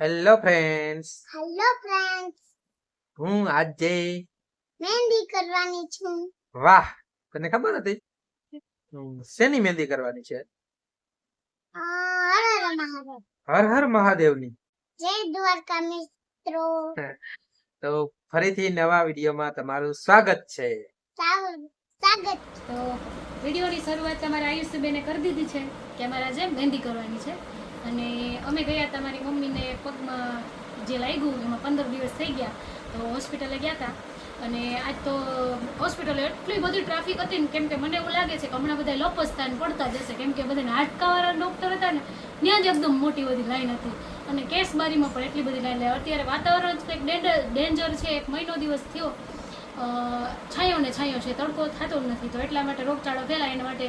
Hello friends hello friends હું આજે મહેંદી કરવાની છું. વાહ તને ખબર હતી? શેની મહેંદી કરવાની છે? હર હર મહાદેવ. હર હર મહાદેવની. જય દ્વારકા મિત્રો. તો ફરીથી નવા વિડીયોમાં તમારું સ્વાગત છે. સાવ- સ્વાગત તો વિડીયોની શરૂઆત તમારા આયુષ્યબેને કરી દીધી છે કે અમારા આજે મહેંદી કરવાની છે? અને અમે ગયા તમારી મમ્મીને પગમાં જે લાગ્યું એમાં પંદર દિવસ થઈ ગયા, તો હોસ્પિટલે ગયા હતા અને આજ તો હોસ્પિટલે એટલી બધી ટ્રાફિક હતી ને, કેમ કે મને એવું લાગે છે કે હમણાં બધા ને પડતા જશે કેમ કે બધાને હાડકાવાળા ડૉક્ટર હતા ને, ત્યાં જ એકદમ મોટી બધી લાઈન હતી. અને કેસ બારીમાં પણ એટલી બધી લાઈન અત્યારે વાતાવરણ જ કંઈક ડેન્જર છે, એક મહિનો દિવસ થયો. છાંયો ને છાંયો છે, તડકો થતો નથી. તો એટલા માટે રોગચાળો ફેલાય, એના માટે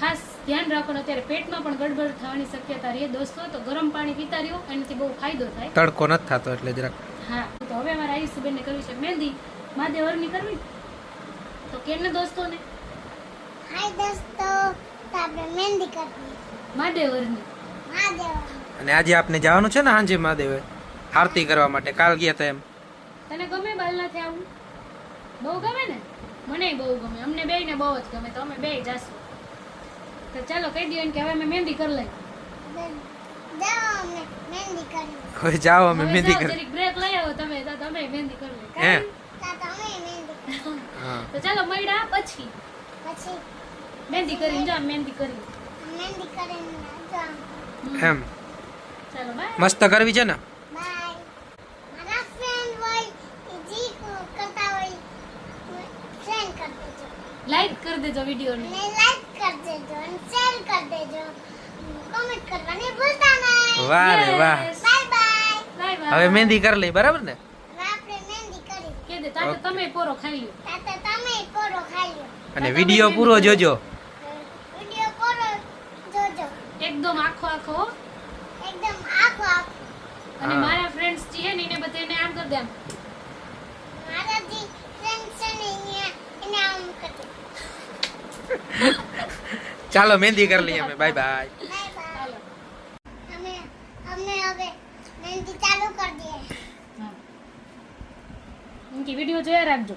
ખાસ ધ્યાન રાખવાનું અત્યારે પેટમાં પણ ગડબડ થવાની શક્યતા રહે. દોસ્તો તો ગરમ પાણી પીતા રહ્યો એનાથી બહુ ફાયદો થાય. તડકો નથી થતો એટલે જરાક. હા તો હવે અમારે આયુષ્યબેનને કરવી છે. મહેંદી મહાદેવરની કરવી? તો કેને દોસ્તોને? હાય દોસ્તો તો આપણે મહેંદી કરવી. મહાદેવરની મહાદેવ અને આજે આપને જવાનું છે ને હાંજે મહાદેવે? આરતી કરવા માટે. કાલ ગયા હતા એમ. તને ગમે બાલનાથી આવું? બહુ ગમે ને? મને બહુ ગમે. અમને બે ને બહુ જ ગમે. તો અમે બેય જાશું. તો ચાલો કહી દઈએ કે હવે અમે મહેંદી કરી લઈ જાઓ અમે મહેંદી કરવી હવે જાઓ અમે મહેંદી જાઓ, કરી જરીક બ્રેક લઈ આવો તમે તો તમે મહેંદી કરી લે હે? તો તમે મહેંદી કરવી હા. તો ચાલો મળ્યા પછી. પછી? મહેંદી કરીને જા મહેંદી કરી મહેંદી કરીને જાઓ. એમ. ચાલો બાય. મસ્ત કરવી છે ને? લાઈક કરી દેજો. વીડિયો લાઈક કરી દેજો અને શેર કરી દેજો કોમેન્ટ કરવાની ભૂલતા નહીં. વાહ રે વાહ. બાય બાય બાય બાય હવે મહેંદી કરી લઈ બરાબર ને? આપણે મહેંદી કરી. કે દે તાતે તમે પોરો ખાઈ લ્યો. તાતે તમે પોરો ખાઈ લો અને વીડિયો પૂરો જોજો. વિડિયો પોરો જોજો. એકદમ આખો આખો એકદમ આખો આખો. અને. મારા ફ્રેન્ડ્સ છે ને એને બધાને આમ કરી દે આમ. મારા જે ફ્રેન્ડ છે ને અહીંયા એને આમ કરી ચાલો મહેંદી કરી લઈએ અમે. બાય બાય બાય બાય ચાલો અમે અમને હવે મહેંદી ચાલુ કરી દઈએ. હા. એમ કે વીડિયો જોયા રાખજો.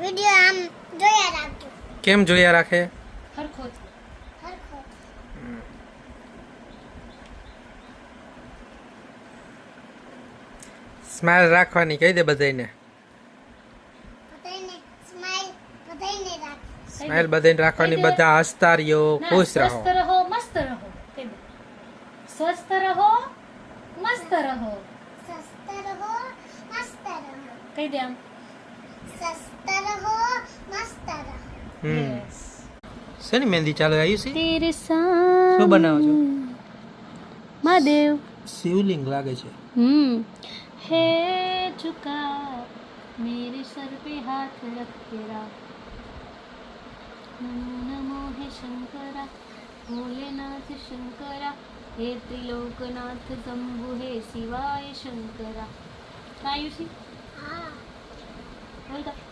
વિડિયો આમ જોયા રાખજો. કેમ જોયા રાખે? હરખો રાખવાની કહી દે બધાને સ્માઈલ બધાને રાખ સ્માઇલ બધાને રાખવાની બધા હસતા રહ્યો ના, ખુશ રહો સ્વસ્થ રહો મસ્ત રહો કહી દે. સ્વસ્થ રહો મસ્ત રહો સ્વસ્થ રહો મસ્ત રહો કહી દે આમ સ્વસ્થ રહો મસ્ત રહો હમ Yes. શેની મહેંદી ચાલુ આવ્યું છે તેરે શું બનાવો છો મહાદેવ શિવલિંગ લાગે છે हम्म है झुका मेरे सर पे हाथ रख तेरा नमो नमो हे शंकरा भोलेनाथ शंकरा हे त्रिलोकनाथ शंभु हे शिवाय शंकरा. आयुषी હા बोलता ओम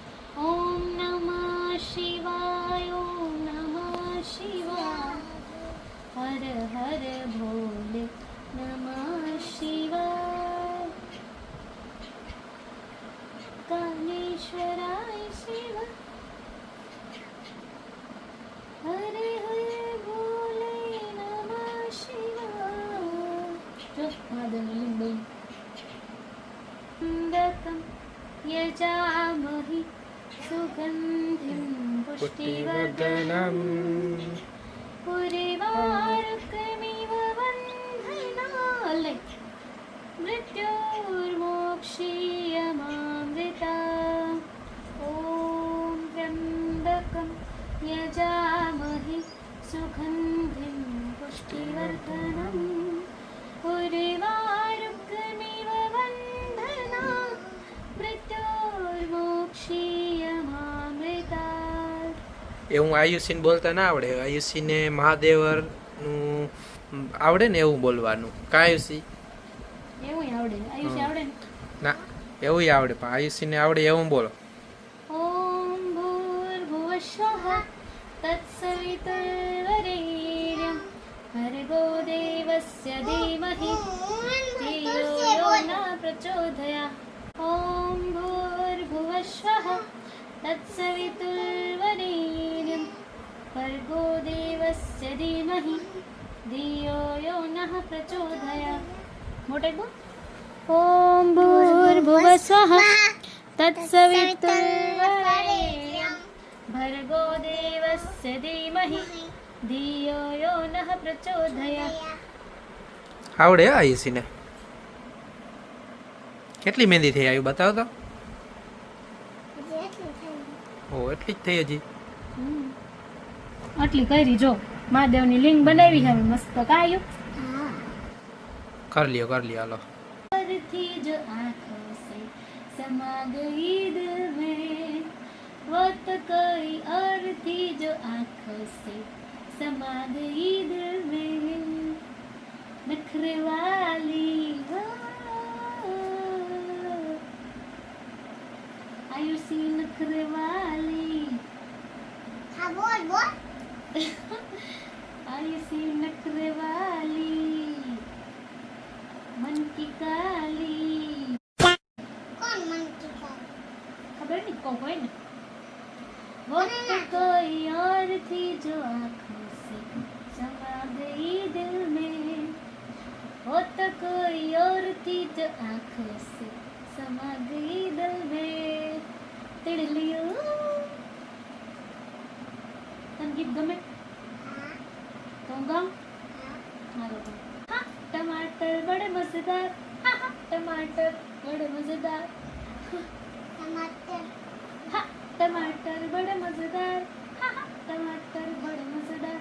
એ હું આયુષીને બોલતા ના આવડે. આયુષીને મહાદેવરનું આવડે ને એવું બોલવાનું? કા આયુષી? ના? એવું આવડે પણ આયુષીને આવડે એવું બોલો. પ્રચોદયા ઓમ ભૂર્ભુવસ્વ भर्गो देवस्य धीमहि धियो यो न प्रचोदया ॐ भूर्भुवस्वः तत्सवितुर्वरेण्यं भर्गो देवस्य धीमहि धियो यो नः प्रचोदया मोटे बोल ॐ भूर्भुवस्वः तत्सवितुर्वरेण्यं भर्गो देवस्य धीमहि धियो यो नः प्रचोदया આવડે હો આયુષીને કેટલી મહેંદી થઈ આવ્યું બતાવો તો હજી એટલું થયું. ઓ એટલી જ થઈ હજી. આટલી કરી જો મહાદેવની લિંગ બનાવી છે મસ્ત કાયું કર લ્યો કર લ્યો હાલો. પરથી જો આંખો સે સમા ગઈ દિલ મે. વત કઈ અરથી જો આંખો સે સમા ગઈ દિલ મે. નખરે વાલી હા. ગીત ગમે? તો ગાઉં હાલો હા, ટમાટર બડે મજેદાર. હા હા, ટમાટર બડે મજેદાર. ટમાટર હા, ટમાટર બડે મજેદાર. હા હા, ટમાટર બડે મજેદાર.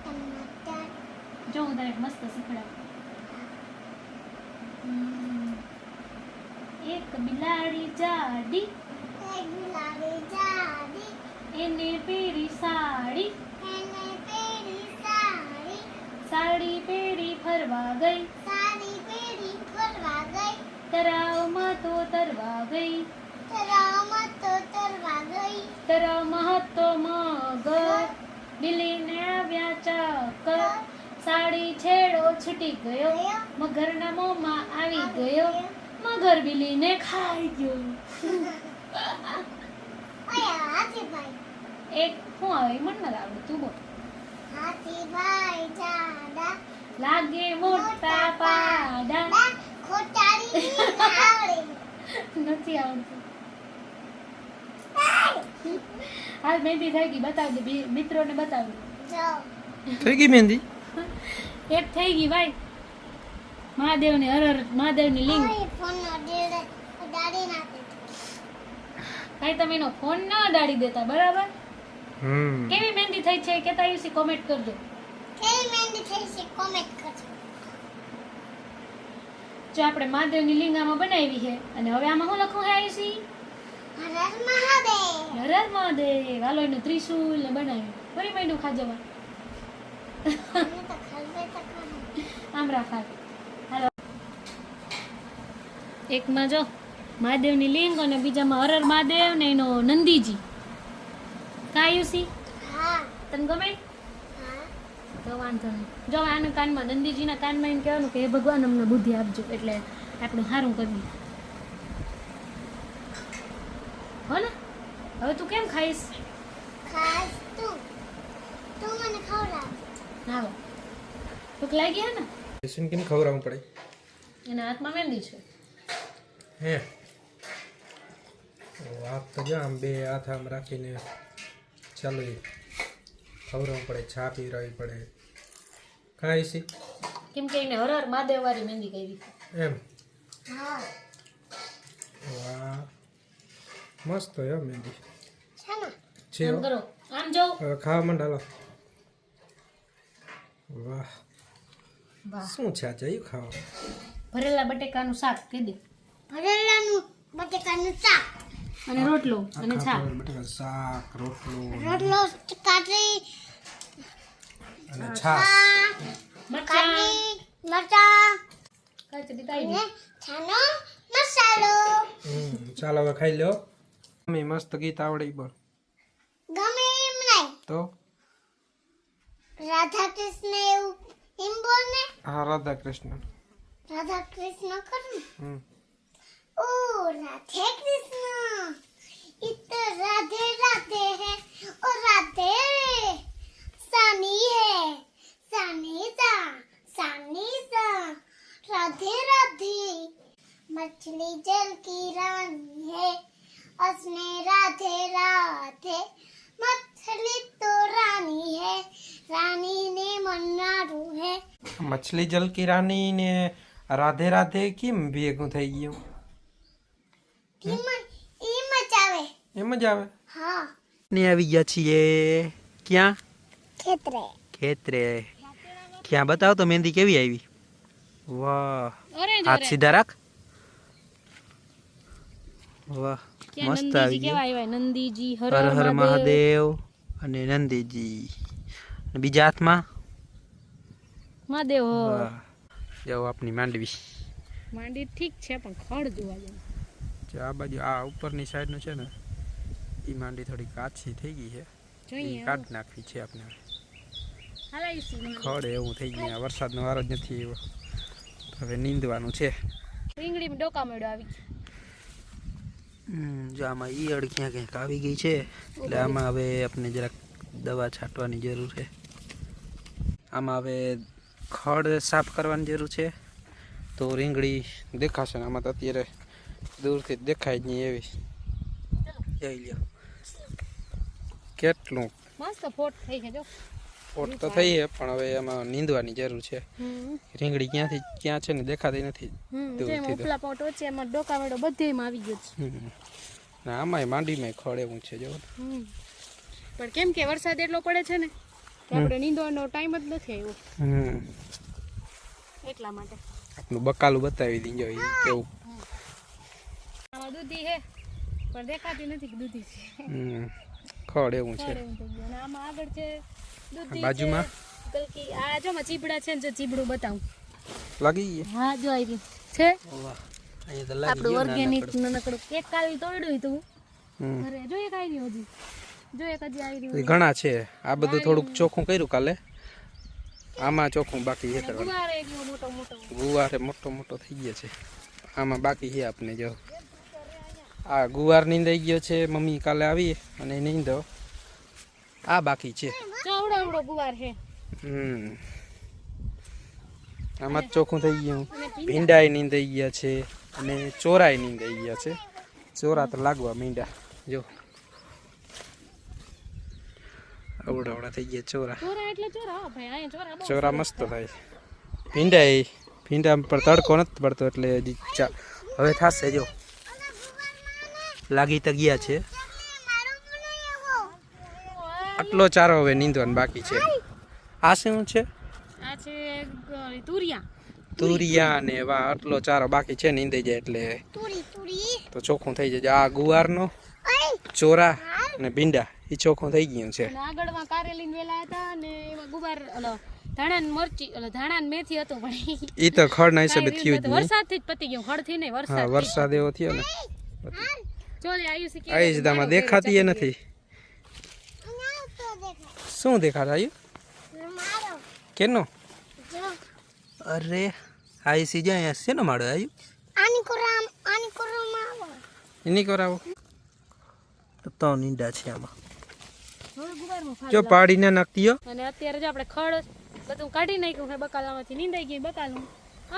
ટમાટર જો, હું તને મસ્ત શીખડાવું એક બિલાડી જાડી એને પહેરી સાડી. એને પહેરી સાડી. સાડી પહેરી ફરવા ગઈ. સાડી પહેરી ફરવા ગઈ. તરાવમાં તો તરવા ગઈ. તરાવમાં તો તરવા ગઈ. તરાવમાં હતો મગર. બિલીને આવ્યા ચક્કર સાડી છેડો છૂટી ગયો. મગરના મોંમાં આવી ગયો. મગર બિલીને ખાઈ ગયો. આજે હાથીભાઈ એક શું આવે મને નથી આવડતું તું બોલ. હાથીભાઈ જાડા લાગે મોટા પાડા. ખોટાડી આવડે નથી આવડતું. હાલ મહેંદી થઈ ગઈ બતાવજો મિત્રોને બતાવજો. થઈ ગઈ મહેંદી? એક થઈ ગઈ ભાઈ. મહાદેવની હર હર મહાદેવની લિંગ. કાંઈ તમે એનો ફોન ના અડાડી દેતા બરાબર? કેવી મહેંદી થઈ છે કેતા યુસી કોમેન્ટ કરજો. કેવી મહેંદી થઈ છે કોમેન્ટ કરજો. જો આપણે મહાદેવની લિંગામાં બનાવી છે અને હવે આમાં હું લખું છે આયુસી હર હર મહાદેવ. હર હર મહાદેવ. હાલો એનું ત્રિશુલ ને બનાવ્યું. ફરી માંડ્યું ખાજવા આમ રાખા હાલો. એકમાં જો મહાદેવની લિંગ અને બીજામાં હર હર મહાદેવ ને એનો નંદીજી. કાયુસી હા. તને ગમે? હા. તો વાંધો નહીં. જો આના કાનમાં નંદીજીના કાનમાં એમ કહેવાનું કે હે ભગવાન અમને બુદ્ધિ આપજો. એટલે આપણે સારું કરીએ હો ને? હવે તું કેમ ખાઈશ? ખાઈશ તું. તું મને ખવડાવ. ના હવે ભૂખ લાગી હે ને? આયુષીને કેમ ખવડાવવું પડે? એના હાથમાં મહેંદી છે. હે. વાત તો જો આમ બે હાથ આમ રાખીને ચાલો. ખવડાવવું પડે ચા પીવડાવવી પડે. કાંઈ છે કેમ કે એને હર હર મહાદેવ વાળી મહેંદી કરી એમ. હા. વાહ. મસ્ત હો મહેંદી. છે છે આમ કરો. આમ જો હવે ખાવા માંડ હાલો. વાહ. વાહ. શું છે આ જયું ખાવા? ભરેલા બટેકાનું શાક કીધું ભરેલાનું બટેકાનું શાક. અને રોટલો અને છાક શાક રોટલો રોટલો કાચી અને છાક મરચાં. મરચા કાચરી તાઈ અને છાનો મસાલો. હમ ચાલો હવે ખાઈ લ્યો. મમ્મી મસ્ત ગીત આવડે બોલ. ગમે એમ નહીં. તો? રાધા કૃષ્ણ એવું એમ બોલ ને હા રાધા કૃષ્ણ રાધા કૃષ્ણ કરું હમ. राधे कृष्णा। राधे राधे है और राधे। सानी है, सानी सा सानी सा। राधे राधे। मछली जल की रानी है उसने राधे राधे। मछली तो रानी है, रानी ने मन्नारू है। मछली जल की रानी ने राधे राधे किम बेगू थी એમ જ આવે? હા. ને આવી ગયા છીએ. ક્યાં? ખેતરે. ખેતરે. ક્યાં? બતાવો તો મહેંદી કેવી આવી? વાહ. હાથ સીધા રાખ. વાહ. મસ્ત આવી નંદીજી ગયું નંદીજી હર હર મહાદેવ. અને નંદીજી. બીજા હાથમાં? મહાદેવ જો આપની માંડવી. માંડવી ઠીક છે પણ ખડ જોવા જાય જો આ બાજુ આ ઉપરની સાઈડનું છે ને એ માંડી થોડી કાચી થઈ ગઈ છે. એ જોઈએ નાખવી છે આપણે. ખડ એવું થઈ ગયું આ વરસાદનો વારો જ નથી એવો હવે નીંદવાનું છે. રીંગણીમાં ડોકા મળ્યો આવી હમ, જો આમાં ઈયળ ક્યાં ક્યાંક આવી ગઈ છે એટલે આમાં હવે આપણે જરાક દવા છાંટવાની જરૂર છે. આમાં હવે ખડ સાફ કરવાની જરૂર છે. તો રીંગણી દેખાશે ને આમાં તો અત્યારે. દૂરથી જ દેખાય જ નહીં એવી. જઈ લ્યો. કેટલું? મસ્ત ફોટ થઈ છે જો. ફોટ તો થઈ છે પણ હવે એમાં નીંદવાની જરૂર છે. રીંગડી રીંગણી ક્યાંથી ક્યાં છે ને દેખાતી નથી. દૂરથી ઉપલા પોટ વચ્ચે એમાં ડોકા મેળો બધેમાં આવી ગયો છે. ના આમાંય માંડીમાં ખડ એવું છે જો. પણ કેમ કે વરસાદ એટલો પડે છે ને કે આપણે નીંદવાનો ટાઈમ જ નથી આવ્યો. હમ. એટલા માટે. આપનું બકાલું બતાવી દીજો કેવું? આમાં દૂધી છે પણ દેખાતી નથી કે દૂધી છે. ખડ એવું છે. ખડ એવું થઈ ગયું. અને આમાં આગળ છે દૂધી બાજુમાં? છે, આ જો માં ચીબડા છે ને જો ચીબડું બતાવું. લાગી ગઈ હા જો આવી છે? વાહ અહીંયા તો લાગી આપણું ઓર્ગેનિક નાનકડું. નાનકડું એક કાવી તોડ્યું તું હમ. જો એક આવી રહ્યું હજી. જો એક હજી આવી રહ્યું ઘણા છે. આ બધું થોડુંક ચોખ્ખું કર્યું કાલે. આમાં ચોખ્ખું બાકી છે ગુવાર મોટો મોટો. ગુવારે મોટો મોટો થઈ ગયો છે. આમાં બાકી છે આપને જો. આ ગુવાર નીંદાઈ ગયો છે મમ્મી કાલે આવી અને નીંદો. આ બાકી છે. ગુવાર છે. હમ. આમાં ચોખ્ખું થઈ ગયું. ભીંડાય નીંદાઈ ગયા છે અને ચોરાય નીંદાઈ ગયા છે. ચોરા તો લાગવા મીંડા જો. અવડા અવડા થઈ ગયા ચોરા. ચોરા મસ્ત થાય. ભીંડાય. ભીંડા પર તડકો નથી પડતો એટલે હવે થશે જો. લાગી તો ગયા છે. આટલો ચારો હવે નીંદવાનો બાકી છે. આ શું છે? આ તુરિયા. તુરિયા ને વા આટલો ચારો બાકી છે નીંદાઈ જાય એટલે. તુરી તુરી. તો ચોખ્ખું થઈ જાય આ ગુવારનો ચોરા અને ભીંડા એ ચોખ્ખું થઈ ગયું છે. આગળમાં કારેલી વેલા હતા અને એમાં ગુવાર ઓલો ધાણા મરચી ઓલો મેથી હતો પણ એ તો ખડના હિસાબે થયું જ નહીં. વરસાદથી જ પતી ગયું. ખડથી નહીં વરસાદ વરસાદ એવો થયો ને. ચોલે આયુષી કે દેખાતી એ નથી. ના શું દેખાતા મારો કેનો? અરે આયુષી જ્યાં અહીંયા શેનો માળો આયુ? આની કોરામ આની કોરામ આવો. એની કરાવો તો તો નીંડા છે આમાં. જો પાડીને નાખતી. અને અત્યારે જો આપણે ખડ બધું કાઢી નાખ્યું છે બકાલામાંથી નીંદાઈ ગઈ બકાલું.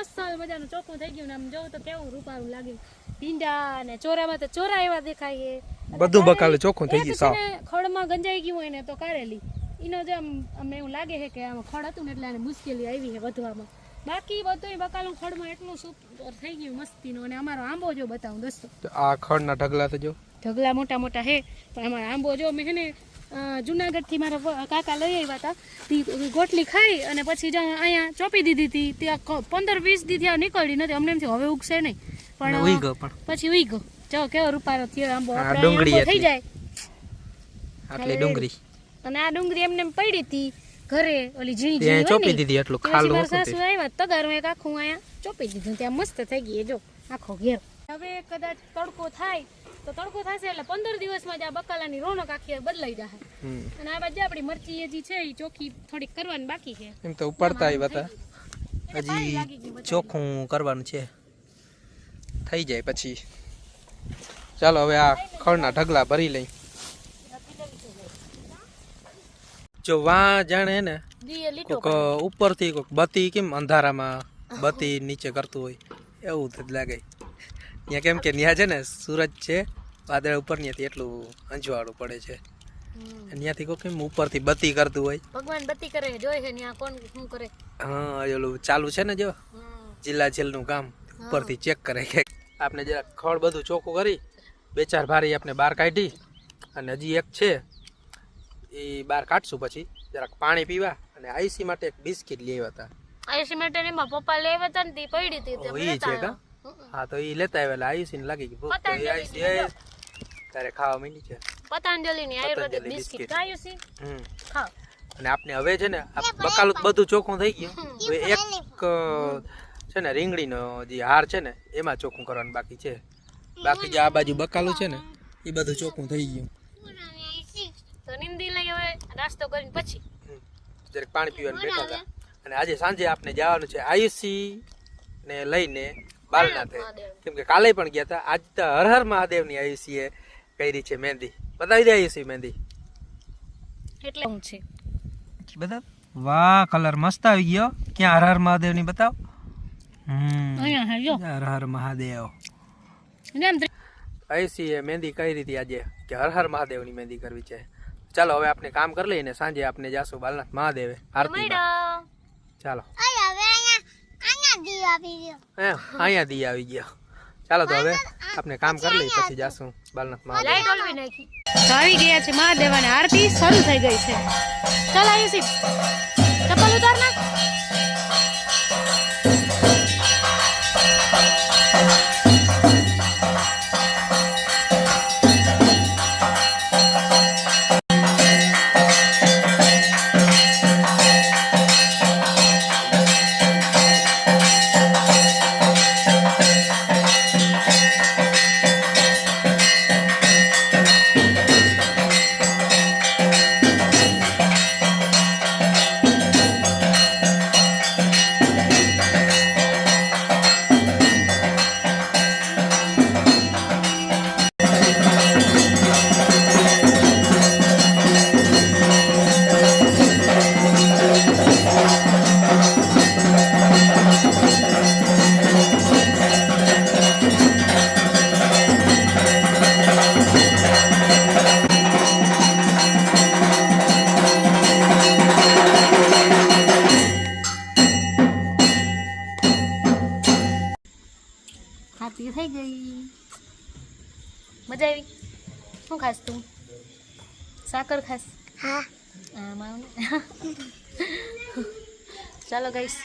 અસલ મજાનું ચોખ્ખું થઈ ગયું ને આમ જોઉં તો કેવું રૂપારું લાગ્યું. ભીંડા ને ચોરામાં તો ચોરા એવા દેખાય બધું બકાલે ચોખ્ખું થઈ ગયું સાવ. ખડમાં ગંજાઈ ગયું હોય ને તો કારેલી. એનો જે આમ અમને એવું લાગે છે કે આમ ખડ હતું ને એટલે આને મુશ્કેલી આવી છે વધવામાં. બાકી બધું બકાલું ખડમાં એટલું સુપર થઈ ગયું મસ્તીનું. અને અમારો આંબો જો બતાવું દોસ્તો. આ ખડના ઢગલા તો જો. ઢગલા મોટા મોટા હે પણ અમારા આંબો જો મેં ને જુનાગઢથી મારા કાકા લઈ આવ્યા હતા. તે ગોટલી ખાઈ અને પછી જો અહીંયા ચોપી દીધી હતી ત્યાં પંદર વીસ દી ત્યાં નીકળી નથી. અમને એમ થયું હવે ઉગશે નહીં. પણ પછી ઉઈ ગયો. જો કેવો રૂપારો થયો આંબો થઈ જાય. આટલી ડુંગળી. અને આ ડુંગળી એમને એમ પડી હતી ઘરે. ઓલી ઝીણી ઝીણી ચોપી દીધી એટલું ખાલું મારા સાસુ તે. આવ્યા તગારું એક આખું અહીંયા ચોપી દીધું. ત્યાં મસ્ત થઈ ગઈ જો આખો ઘેર. હવે કદાચ તડકો થાય તો તડકો થશે એટલે પંદર દિવસમાં જ આ બકાલાની રોનક આખી બદલાઈ જશે અને આ બાજુ આપણી મરચી હજી છે એ ચોખ્ખી થોડીક કરવાની બાકી છે. એમ તો ઉપાડતા આવ્યા હતા. હજી ચોખ્ખું કરવાનું છે. થઈ જાય પછી. ચાલો હવે આ ખળના ઢગલા ભરી લઈ. જો વા જાણે ને કોક ઉપરથી કોક બત્તી કેમ અંધારામાં બત્તી નીચે કરતું હોય. એવું જ લાગે. ત્યાં કેમ કે ત્યાં છે ને સૂરજ છે વાદળ ઉપર ત્યાંથી એટલું અંજવાળું પડે છે. ત્યાંથી કોઈ કેમ ઉપરથી બત્તી કરતું હોય. ભગવાન બત્તી કરે જોઈ છે ત્યાં કોણ શું કરે. હા એ ઓલું ચાલુ છે ને જો જિલ્લા જેલનું કામ ઉપરથી ચેક કરે કે આપણે જરા ખડ બધું ચોખ્ખું કરી બે ચાર ભારી આપણે બહાર કાઢી અને હજી એક છે એ બહાર કાઢશું પછી જરાક પાણી પીવા અને આઈસી માટે એક બિસ્કિટ લેવા હતા. આઈસી માટે એમાં પપ્પા લેવા હતા ને તે પડી હતી તે છે કા? હા તો એ લેતા આવેલા આયુષી ને લાગી ગયું. તારે ખાવા માંડી છે. પતંજલિ ની આયુર્વેદિક બિસ્કિટ. આયુષી હમ. હા અને આપને હવે છે ને આ બકાલું તો બધું ચોખ્ખું થઈ ગયું. હવે એક છે ને રીંગણીનો જે હાર છે ને એમાં ચોખ્ખું કરવાનું બાકી છે. બાકી જે આ બાજુ બકાલું છે ને એ બધું ચોખ્ખું થઈ ગયું. તો નિંદી લઈ હવે નાસ્તો કરીને પછી. જરાક પાણી પીવાનું બેઠા હતા. અને આજે સાંજે આપણે જવાનું છે આયુષી ને લઈને બાલનાથે. કેમ કે કાલે પણ ગયા હતા. આજ તો હર હર મહાદેવની આયુષીએ કરી છે મહેંદી. બતાવી દે આયુષી મહેંદી. એટલે હું છે. બધા વાહ કલર મસ્ત આવી ગયો. ક્યાં હર હર મહાદેવની બતાવ. હમ. હર હર મહાદેવ. જેમ આયુષી મહેંદી કઈ રીતે આજે. કે હર હર મહાદેવની મહેંદી કરવી છે. ચાલો હવે આપણે કામ કરી લઈએ ને સાંજે આપણે જાશું બાલનાથ મહાદેવે આરતી ચાલો. અહીંયા દી હે અહીંયા દી આવી ગયા. ચાલો તો હવે આપણે કામ કરી લઈએ પછી જાશું બાલનાથ મહાદેવ. લાઈટ ઓલવી નાખી. આવી ગયા છે મહાદેવ અને આરતી શરૂ થઈ ગઈ છે. ચાલ આયુષી ચપ્પલ ઉતાર ના. ચાલો ગઈશ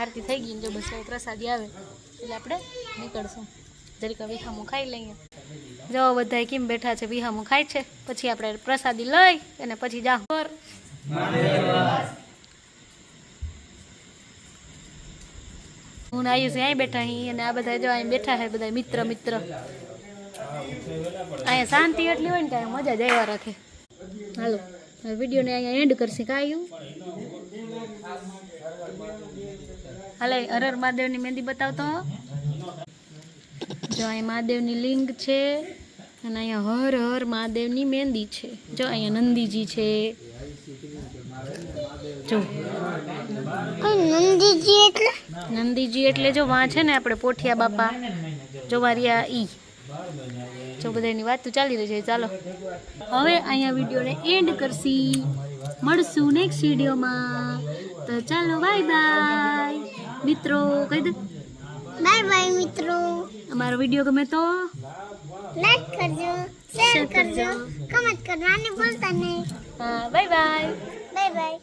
આરતી થઈ ગઈ ને જો બસ પ્રસાદી આવે એટલે આપણે નીકળશું. જરીક વિહામું ખાઈ લઈએ. જો બધા કેમ બેઠા છે વિહામું ખાય છે? પછી આપણે પ્રસાદી લઈ અને પછી જા. ઘર હું આયુષ અહીં બેઠા અહીં અને આ બધા જો અહીં બેઠા છે બધા મિત્ર મિત્ર. અહીંયા શાંતિ એટલી હોય ને કે મજા જ આવ્યા રાખે. હાલો વિડીયોને અહીંયા એન્ડ કરશે. કાયું હાલે હરર મહાદેવની મહેંદી બતાવતો. જો અહીં મહાદેવની લિંગ છે અને અહીંયા હર હર મહાદેવની મહેંદી છે. જો અહીંયા નંદીજી છે. જો. નંદીજી એટલે? નંદીજી એટલે જો વાં છે ને આપણે પોઠિયા બાપા જો વારિયા ઈ. જો બધાની વાત તો ચાલી રહી છે ચાલો. હવે અહીંયા વિડીયોને એન્ડ કરશી. મળશું નેક્સ્ટ વિડીયોમાં. તો ચાલો બાય બાય મિત્રો કહી દે. બાય બાય મિત્રો. અમારો વીડિયો ગમે તો લાઈક કરજો શેર કરજો. કમેન્ટ કરવાની ભૂલતા નહીં. Bye bye bye bye